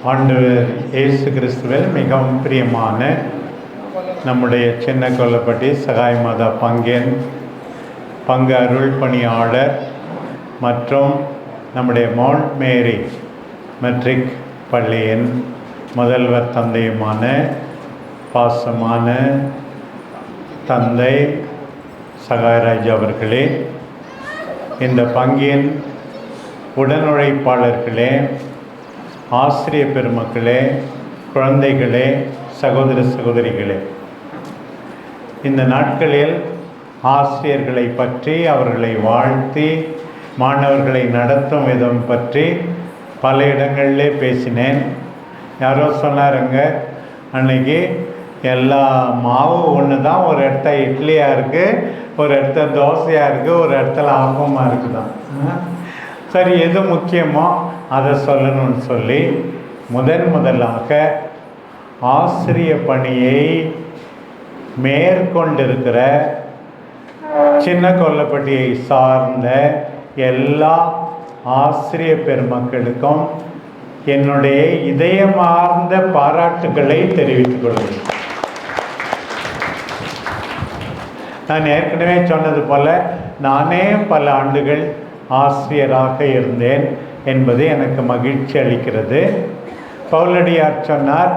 ஆண்டவர் இயேசு கிறிஸ்துவில் மிகவும் பிரியமான நம்முடைய சின்ன கொல்லப்பட்டி சகாய் மாதா பங்கேன் பங்கு அருள் பணியாளர் மற்றும் நம்முடைய மவுண்ட் மேரி மெட்ரிக் பள்ளியின் முதல்வர் தந்தையுமான பாசமான தந்தை சகாயராஜ் அவர்களே இந்த பங்கின் உடனுழைப்பாளர்களே ஆசிரிய பெருமக்களே குழந்தைகளே சகோதர சகோதரிகளே இந்த நாட்களில் ஆசிரியர்களை பற்றி அவர்களை வாழ்த்தி மாணவர்களை நடத்தும் விதம் பற்றி பல இடங்களிலே பேசினேன். யாரோ சொன்னாருங்க அன்னைக்கு எல்லா மாவு ஒன்று தான் ஒரு இடத்த இட்லியாக இருக்குது ஒரு இடத்த தோசையாக இருக்குது ஒரு இடத்துல ஆப்பமாக இருக்குதான். சரி எது முக்கியமோ அதை சொல்லணும்னு சொல்லி முதன் முதலாக ஆசிரிய பணியை மேற்கொண்டிருக்கிற சின்ன கொல்லப்பட்டியை சார்ந்த எல்லா ஆசிரிய பெருமக்களுக்கும் என்னுடைய இதயமார்ந்த பாராட்டுகளை தெரிவித்துக் கொள்கிறேன். நான் ஏற்கனவே சொன்னது போல நானே பல ஆண்டுகள் ஆசிரியராக இருந்தேன். என்பது எனக்கு மகிழ்ச்சி அளிக்கிறது. பவுலடியார் சொன்னார்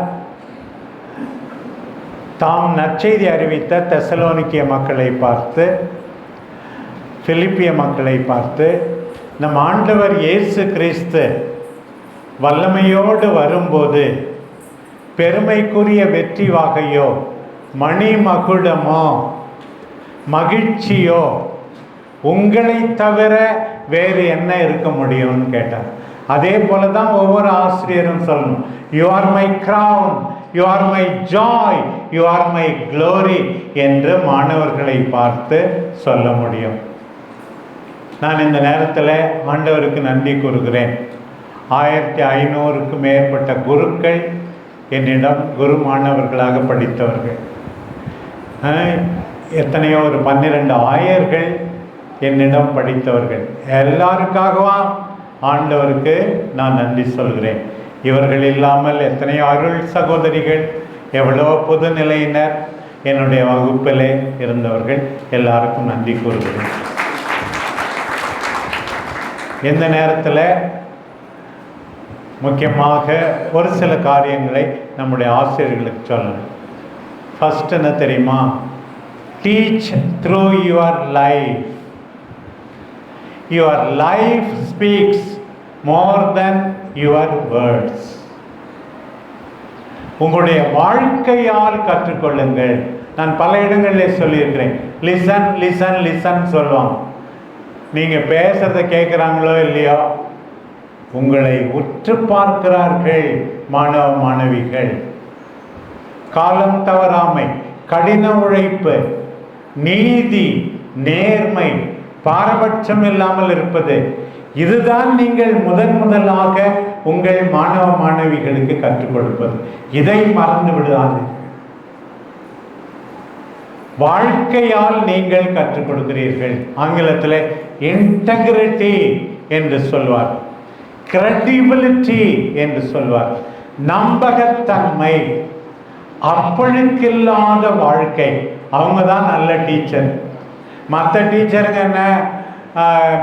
தாம் நற்செய்தி அறிவித்த தெசலோனிக்கிய மக்களை பார்த்து பிலிப்பிய மக்களை பார்த்து நம் ஆண்டவர் இயேசு கிறிஸ்து வல்லமையோடு வரும்போது பெருமைக்குரிய வெற்றி வாகையோ மணி மகுடமோ மகிழ்ச்சியோ உங்களை தவிர வேறு என்ன இருக்க முடியும்னு கேட்டார். அதே போல தான் ஒவ்வொரு ஆசிரியரும் சொல்லணும். You are my crown you are my joy you are my glory என்று மாணவர்களை பார்த்து சொல்ல முடியும். நான் இந்த நேரத்தில் ஆண்டவருக்கு நன்றி கூறுகிறேன். ஆயிரத்தி ஐநூறுக்கு மேற்பட்ட குருக்கள் என்னிடம் குரு மாணவர்களாக படித்தவர்கள். எத்தனையோ ஒரு பன்னிரெண்டு ஆயர்கள் என்னிடம் படித்தவர்கள். எல்லாருக்காகவா? ஆண்டவருக்கு நான் நன்றி சொல்கிறேன். இவர்கள் இல்லாமல் எத்தனையோ அருள் சகோதரிகள் எவ்வளோ புதுநிலையினர் என்னுடைய வகுப்பிலே இருந்தவர்கள் எல்லாருக்கும் நன்றி கூறுகிறேன். எந்த நேரத்தில் முக்கியமாக ஒரு சில காரியங்களை நம்முடைய ஆசிரியர்களுக்கு சொல்லணும். ஃபஸ்ட் என்ன தெரியுமா? Teach through your life your life speaks more then your words உங்களுடைய வாழ்க்கையால் கற்றுக்கொள்ளுங்கள். நான் பல இடங்களில் சொல்லியிருக்கிறேன். லிசன் லிசன் லிசன் சொல்லுவோம் நீங்கள் பேசுகிறத கேட்குறாங்களோ இல்லையோ உங்களை உற்று பார்க்கிறார்கள் மாணவ மாணவிகள் காலம் தவறாமை கடின உழைப்பு நீதி நேர்மை பாரபட்சம் இல்லாமல் இருப்பது. இதுதான் நீங்கள் முதன் முதலாக உங்கள் மாணவ மாணவிகளுக்கு கற்றுக் கொடுப்பது. இதை மறந்து விடாது வாழ்க்கையால் நீங்கள் கற்றுக் கொடுக்கிறீர்கள். ஆங்கிலத்தில் இன்டகிரிட்டி என்று சொல்வார். கிரெடிபிலிட்டி என்று சொல்வார். நம்பகத்தன்மை. அப்பழுக்கில்லாத வாழ்க்கை. அவங்க தான் நல்ல டீச்சர் மற்ற டீச்சருங்க என்ன?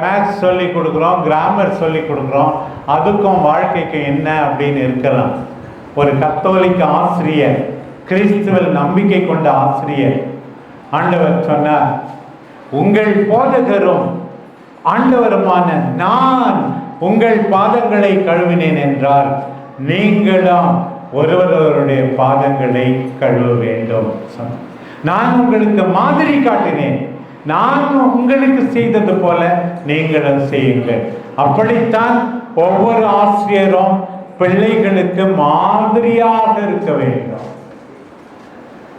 மேத்ஸ் சொல்லி கொடுக்குறோம் கிராமர் சொல்லி கொடுக்குறோம். அதுக்கும் வாழ்க்கைக்கு என்ன அப்படின்னு இருக்கலாம். ஒரு கத்தோலிக்க ஆசிரியர் கிறிஸ்துவல் நம்பிக்கை கொண்ட ஆசிரியர் ஆண்டவர் சொன்னார் உங்கள் போதகரும் ஆண்டவருமான நான் உங்கள் பாதங்களை கழுவினேன் என்றால் நீங்களும் ஒருவருடைய பாதங்களை கழுவ வேண்டும் நான் உங்களுக்கு மாதிரி காட்டினேன். நான் உங்களுக்கு செய்தது போல நீங்களும் செய்யுங்கள். அப்படித்தான் ஒவ்வொரு ஆசிரியரும் பிள்ளைகளுக்கு மாதிரியாக இருக்க வேண்டும்.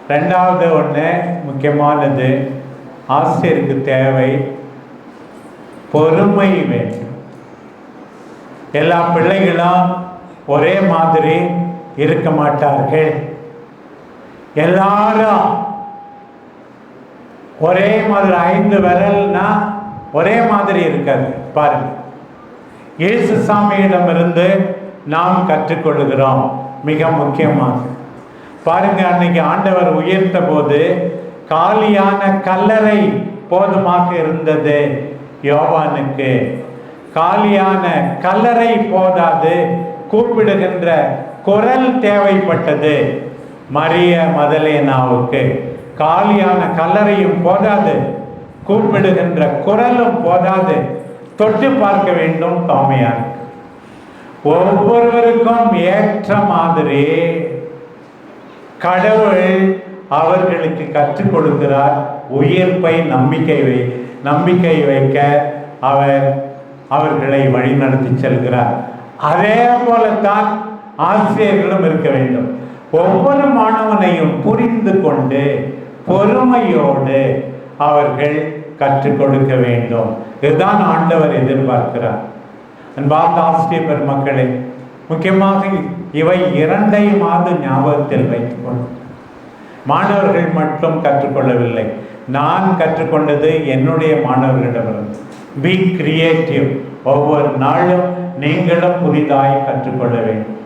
ரெண்டாவது ஒன்று முக்கியமானது ஆசிரியருக்கு தேவை பொறுமை வேண்டும். எல்லா பிள்ளைகளும் ஒரே மாதிரி இருக்க மாட்டார்கள். எல்லாரும் ஒரே மாதிரி ஐந்து விரல்னா ஒரே மாதிரி இருக்காது. பாருங்கள் இயேசு சாமியிடமிருந்து நாம் கற்றுக்கொள்கிறோம். மிக முக்கியமாக. பாருங்க அன்னைக்கு ஆண்டவர் உயர்த்த போது காலியான கல்லறை போதுமாக இருந்தது யோவானுக்கு. காலியான கல்லறை போதாது கூப்பிடுகின்ற குரல் தேவைப்பட்டது. மரிய மதலேனாவுக்கு. காலியான கல்லறையும் போதாது. கூப்பிடுகின்ற குரலும் போதாது. தொட்டு பார்க்க வேண்டும் தோமையார் ஒவ்வொருவருக்கும் ஏற்ற மாதிரி கடவுள் அவர்களுக்கு கற்றுக் கொடுக்கிறார். உயிர்ப்பை நம்பிக்கை வை நம்பிக்கை வைக்க அவர் அவர்களை வழிநடத்தி செல்கிறார். அதே போலத்தான் ஆசிரியர்களும் இருக்க வேண்டும். ஒவ்வொரு மாணவனையும் புரிந்து கொண்டு பொறுமையோடு அவர்கள் கற்றுக் கொடுக்க வேண்டும். இதுதான் ஆண்டவர் எதிர்பார்க்கிறார். அன்பார்ந்த ஆசிரியர் பெருமக்களே முக்கியமாக இவை இரண்டையுமாவது ஞாபகத்தில் வைத்துக் கொள்ளும் மாணவர்கள் மட்டும் கற்றுக்கொள்ளவில்லை நான் கற்றுக்கொண்டது என்னுடைய மாணவர்களிடமிருந்து பி கிரியேட்டிவ் ஒவ்வொரு நாளும் நீங்களும் புதிதாய் கற்றுக்கொள்ள வேண்டும்.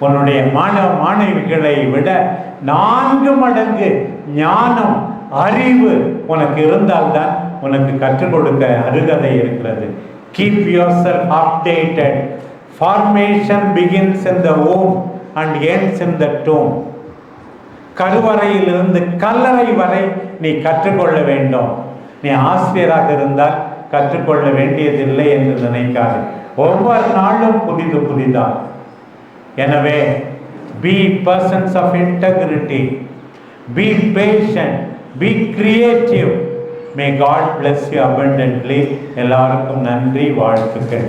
உன்னுடைய மாணவ மாணவிகளை விட நான்கு மடங்கு ஞானம் அறிவு உனக்கு இருந்தால்தான் உனக்கு கற்றுக் கொடுக்க அருகதை இருக்கிறது. Keep yourself updated formation begins in the womb and ends in the tomb கருவறையிலிருந்து கல்லறை வரை நீ கற்றுக்கொள்ள வேண்டும். நீ ஆசிரியராக இருந்தால் கற்றுக்கொள்ள வேண்டியதில்லை என்று நினைக்காது. ஒவ்வொரு நாளும் புதிது புதிதான் எனவே be persons of integrity be passion be creative may God bless you abundantly எல்லாருக்கும் நன்றி வாழ்த்துக்கள்.